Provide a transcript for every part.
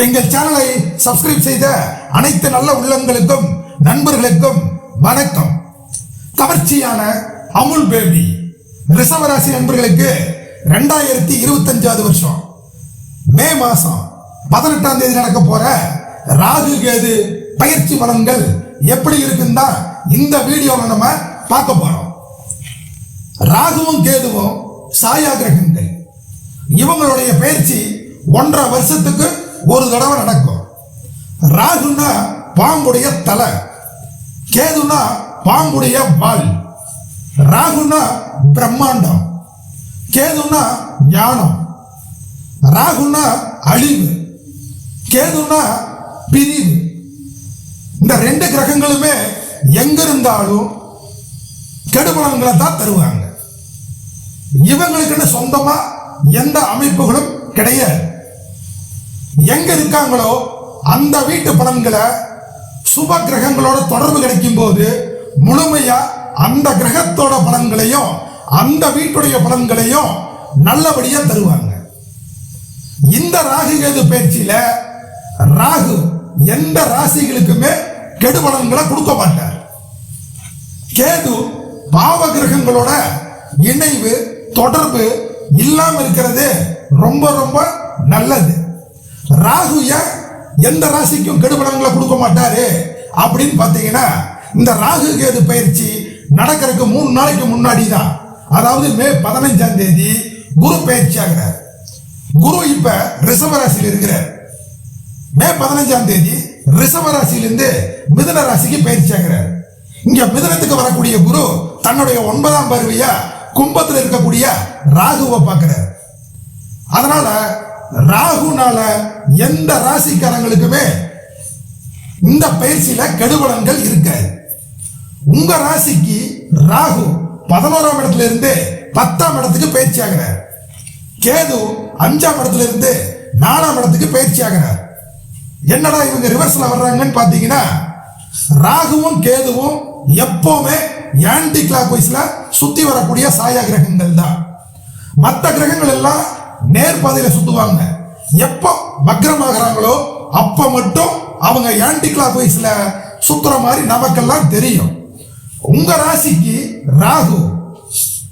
எங்கள் சேனலை சப்ஸ்கிரைப் செய்த அனைத்து நல்ல உள்ளங்களுக்கும் நண்பர்களுக்கும் வணக்கம். கவர்ச்சியான அமுல் பேபி ரிசவராசி நண்பர்களுக்கு ரெண்டாயிரத்தி இருபத்தஞ்சாவது வருஷம். மே மாசம் பதினெட்டாம் தேதி நடக்க போற ராகு கேது பயிற்சி பலன்கள் எப்படி இருக்குன்னு இந்த வீடியோவை நம்ம பார்க்க போறோம். ராகுவும் கேதுவும் சாயா கிரகங்கள் இவங்களுடைய பயிற்சி ஒன்றரை வருஷத்துக்கு ஒரு தடவை நடக்கும். ராகுன்னா பாம்புடைய தலை கேதுனா பாம்புடைய வால் ராகுனா பிரம்மாண்டம் கேதுனா ஞானம் ராகுனா அழிவு கேதுனா பிரிவு. இந்த ரெண்டு கிரகங்களுமே எங்க இருந்தாலும் கெடுபலன்களை தான் தருவாங்க. இவங்களுக்குன்னு சொந்தமா எந்த அமைப்புகளும் கிடையாது. எங்க இருக்காங்களோ அந்த வீட்டு பலன்களை சுப கிரகங்களோட தொடர்பு கிடைக்கும் போது முழுமையா அந்த கிரகத்தோட பலன்களையும் அந்த வீட்டுடைய பலன்களையும் நல்லபடியா தருவாங்க. இந்த ராகு கேது பயிற்சியில ராகு எந்த ராசிகளுக்குமே கெடுபலன்களை கொடுக்க மாட்டார். கேது பாவ கிரகங்களோட இணைவு தொடர்பு இல்லாம இருக்கிறது ரொம்ப ரொம்ப நல்லது. ராகு ஏன் எந்த ராசிக்கும் கெடுபடங்களை கொடுக்க மாட்டாரு? அப்படின்னு பார்த்தீங்கன்னா இந்த ராகு கேது பயிற்சி நடக்கிறதுக்கு மூணு நாளைக்கு முன்னாடி தான் அதாவது மே பதினைஞ்சாம் தேதி குரு பயிற்சி ஆகிறார். குரு இப்ப ரிஷப ராசியில் இருக்கிறார். மே பதினைஞ்சாம் தேதி ரிஷப ராசியிலிருந்து ராசிக்கு பயிற்சி ஆகிறார். இங்க மிதனத்துக்கு வரக்கூடிய குரு தன்னுடைய ஒன்பதாம் பருவியா கும்பத்தில் இருக்கக்கூடிய ராகுவை பார்க்கிறார். அதனால ராகுனால எந்த ராசிக்காரங்களுக்குமே இந்த பயிற்சியில கெடுபலன்கள் இருக்காது. உங்க ராசிக்கு ராகு பதினோராம் இடத்துல இருந்து பத்தாம் இடத்துக்கு பயிற்சி ஆகிறார். கேது அஞ்சாம் இடத்துல இருந்து நாலாம் இடத்துக்கு பயிற்சி ஆகிறார். என்னடா இவங்க ரிவர்ஸ்ல வர்றாங்கன்னு பாத்தீங்கன்னா ராகுவும் கேதுவும் எப்பவுமே ஆன்டி கிளாக் வைஸ்ல சுத்தி வரக்கூடிய சாயா கிரகங்கள் தான். மற்ற கிரகங்கள் எல்லாம் நேர்பாதையில சுத்துவாங்க. எப்போ வக்ரமாகறாங்களோ அப்ப மட்டும் அவங்க ஆன்டி கிளாக் வைஸ்ல சுத்துற மாதிரி நமக்கெல்லாம் தெரியும். உங்க ராசிக்கு ராகு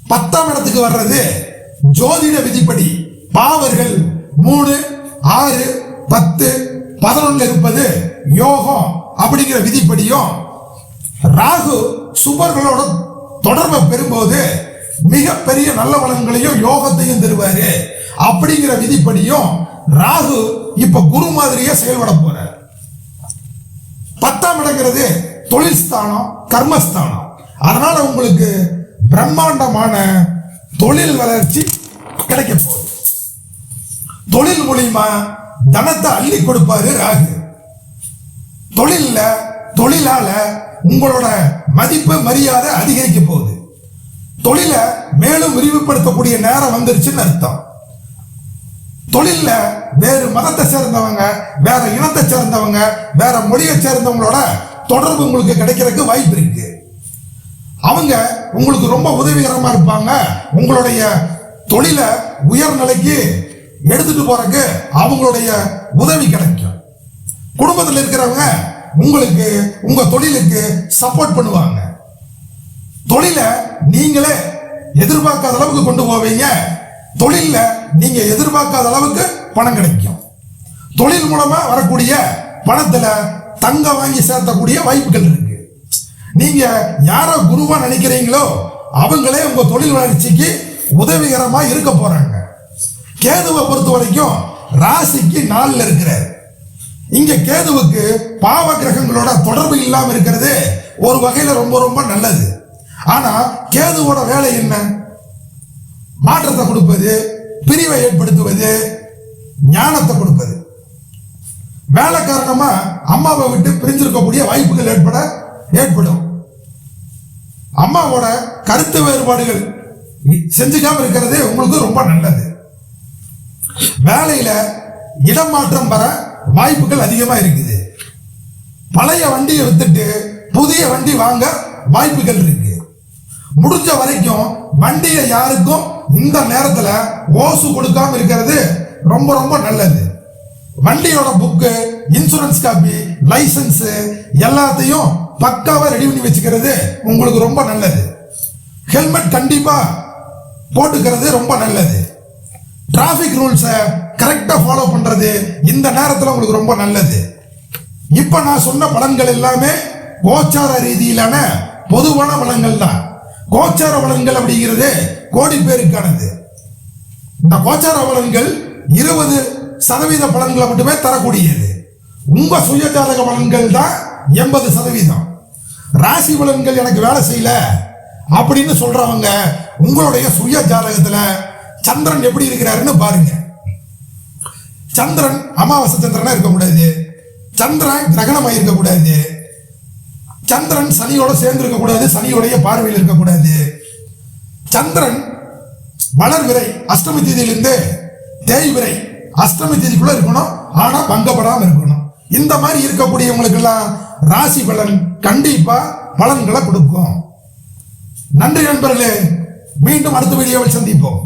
பத்தாம் இடத்துக்கு வர்றது ஜோதிட விதிப்படி பாவர்கள் மூணு ஆறு பத்து பதினொன்னு இருப்பது யோகம் அப்படிங்கிற விதிப்படியும் ராகு சுபர்களோட தொடர்பை பெறும்போது மிகப்பெரிய நல்ல வளங்களையும் யோகத்தையும் தருவாரு. அப்படிங்கிற விதிப்படியும் ராகு இப்ப குரு மாதிரியே செயல்பட போறார். பத்தாம் இடங்கிறது தொழில் ஸ்தானம் கர்மஸ்தானம். அதனால உங்களுக்கு பிரம்மாண்டமான தொழில் வளர்ச்சி கிடைக்க போகுது. தொழில் மூலியமா தனத்தை அள்ளி கொடுப்பாரு ராகு. தொழில்ல தொழிலால உங்களோட மதிப்பு மரியாதை அதிகரிக்க போகுது. தொழில மேலும் விரிவுபடுத்தக்கூடிய நேரம் வந்துருச்சுன்னு அர்த்தம். தொழிலில் வேறு மதத்தை சேர்ந்தவங்க வேற இனத்தை சேர்ந்தவங்க வேற மொழியை சேர்ந்தவங்களோட தொடர்பு உங்களுக்கு கிடைக்கிறதுக்கு வாய்ப்பு இருக்கு. அவங்க உங்களுக்கு ரொம்ப உதவிகரமா இருப்பாங்க. உங்களுடைய தொழிலை உயர்நிலைக்கு எடுத்துட்டு போறதுக்கு அவங்களுடைய உதவி கிடைக்கும். குடும்பத்தில் இருக்கிறவங்க உங்களுக்கு உங்க தொழிலுக்கு சப்போர்ட் பண்ணுவாங்க. தொழிலை நீங்களே எதிர்பார்க்காத அளவுக்கு கொண்டு போவீங்க. தொழிலில் நீங்க எதிர்பார்க்காத அளவுக்கு பணம் கிடைக்கும். தொழில் மூலமா வரக்கூடிய பணத்துல தங்க வாங்கி சேர்த்தக்கூடிய வாய்ப்புகள் இருக்கு. நீங்க யாரோ குருவா நினைக்கிறீங்களோ அவங்களே உங்க தொழில் வளர்ச்சிக்கு உதவிகரமா இருக்க போறாங்க. கேதுவை பொறுத்த வரைக்கும் ராசிக்கு நாளில் இருக்கிறார். இங்க கேதுவுக்கு பாவ கிரகங்களோட தொடர்பு இல்லாம இருக்கிறது ஒரு வகையில ரொம்ப ரொம்ப நல்லது. ஆனா கேதுவோட வேலை என்ன? மாற்றத்தை கொடுப்பது பிரிவை ஏற்படுத்துவது ஞானத்தை கொடுப்பது. வேலை காரணமா அம்மாவை விட்டு பிரிஞ்சிருக்கக்கூடிய வாய்ப்புகள் ஏற்பட ஏற்படும். அம்மாவோட கருத்து வேறுபாடுகள் செஞ்சுக்காம இருக்கிறது உங்களுக்கு ரொம்ப நல்லது. வேலையில இடமாற்றம் வர வாய்ப்புகள் அதிகமா இருக்குது. பழைய வண்டியை வித்துட்டு புதிய வண்டி வாங்க வாய்ப்புகள் இருக்கு. முடிஞ்ச வரைக்கும் வண்டியை யாருக்கும் இந்த நேரத்துல ஓசு கொடுக்காம இருக்கிறது ரொம்ப ரொம்ப நல்லது. வண்டியோட புக்கு இன்சூரன்ஸ் காப்பி லைசன்ஸ் எல்லாத்தையும் பக்காவா ரெடி பண்ணி வச்சுக்கிறது உங்களுக்கு ரொம்ப நல்லது. ஹெல்மெட் கண்டிப்பா போட்டுக்கிறது ரொம்ப நல்லது. டிராஃபிக் ரூல்ஸை கரெக்டாக ஃபாலோ பண்ணுறது இந்த நேரத்தில் உங்களுக்கு ரொம்ப நல்லது. இப்போ நான் சொன்ன பலன்கள் எல்லாமே கோச்சார ரீதியிலான பொதுவான பலன்கள் தான். கோச்சார பலன்கள் அப்படிங்கிறது கோடி பேருக்கானது. இந்த கோச்சார பலன்கள் இருபது சதவீத பலன்களை மட்டுமே தரக்கூடியது. உங்க சுயஜாதக பலன்கள் தான் எண்பது சதவீதம். ராசி பலன்கள் எனக்கு வேலை செய்யல அப்படின்னு சொல்றவங்க உங்களுடைய சுய ஜாதகத்துல சந்திரன் எப்படி இருக்கிறாருன்னு பாருங்க. சந்திரன் அமாவாசை சந்திரனா இருக்கக்கூடாது. சந்திரன் கிரகணமாக இருக்கக்கூடாது. சந்திரன் சனியோட சேர்ந்து இருக்கக்கூடாது சனியோடைய பார்வையில் இருக்கக்கூடாது. சந்திரன் வளர்விரை அஷ்டமி தேதியிலிருந்து தேய்விரை அஷ்டமி தேதிக்குள்ள இருக்கணும். ஆனா பங்கப்படாமல் இருக்கணும். இந்த மாதிரி இருக்கக்கூடியவங்களுக்கெல்லாம் ராசி பலன் கண்டிப்பா பலன்களை கொடுக்கும். நன்றி நண்பர்களே மீண்டும் அடுத்த வீடியோவில் சந்திப்போம்.